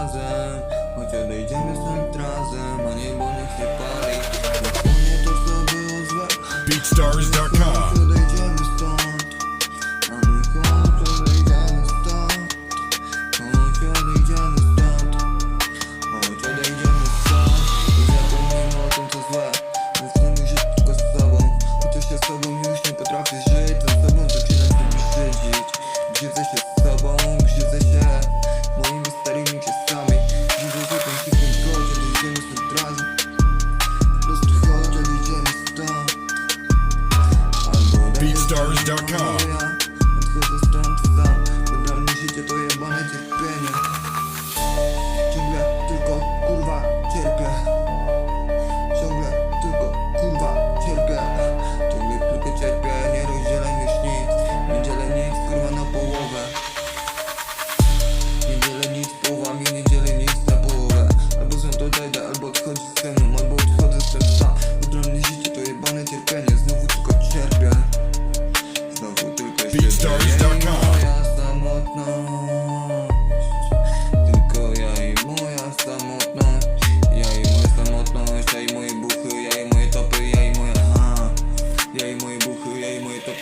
razem. BeatStars.com BeatStars.com. samotność.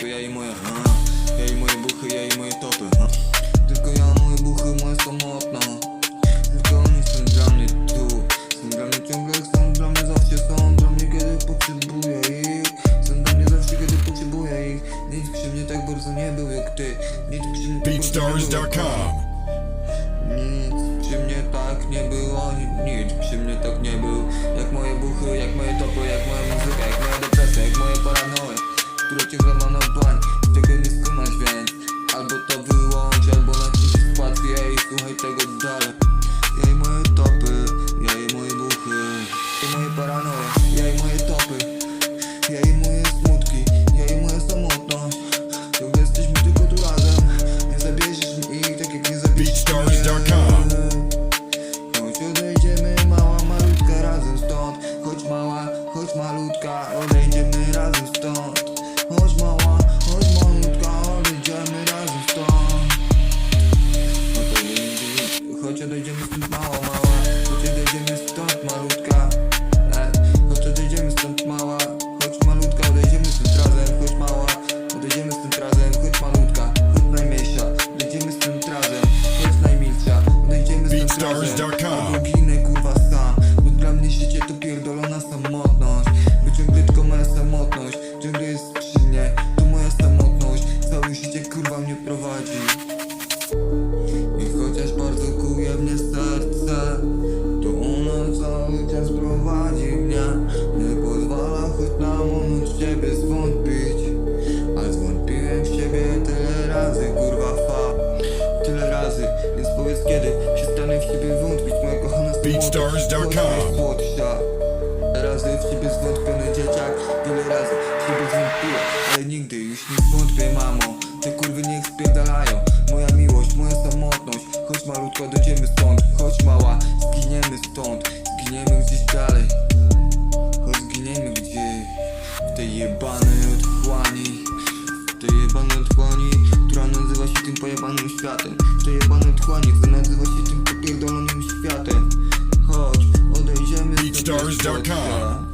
Ja i moje ha. Ja i moje buchy, ja i moje topy ha. Tylko ja, moje buchy, moja samotność. Tylko oni są dla mnie tu. Są dla mnie ciągle, są dla mnie zawsze Są. Dla mnie kiedy potrzebuję ich. Są dla mnie zawsze kiedy potrzebuję ich. Nikt przy mnie tak bardzo nie był ty Nikt przy. BeatStars.com. Nic przy mnie tak nie było, nic przy mnie tak nie był Jak moje buchy, jak moje topy, jak moja muzyka, jak moja depresja, jak moje paranoje Które ma na bań, tego nie skumasz więc Albo to wyłącz, albo nacisz spację i słuchaj tego dalej odejdziemy stąd mała, mała. Chodź odejdziemy stąd malutka. E, Chodź odejdziemy stąd mała. Chodź malutka, odejdziemy stąd razem Chodź mała, odejdziemy stąd razem Chodź malutka, chodź najmniejsza Odejdziemy stąd razem Chodź najmilsza. Odejdziemy stąd razem BeatStars.com. razy w siebie zwątpiony dzieciak. Wiele razy w siebie zwątpiłem Ale nigdy już nie zwątpię mamo. Te kurwy niech spierdalają. Moja miłość, moja samotność. Chodź malutko, dojdziemy stąd. Chodź mała, zginiemy stąd. Zginiemy gdzieś dalej. Chodź zginiemy gdzieś. W tej jebanej otchłani. W tej jebanej otchłani Która nazywa się tym pojebanym światem. W tej jebanej otchłani, która nazywa się tym popierdolonym światem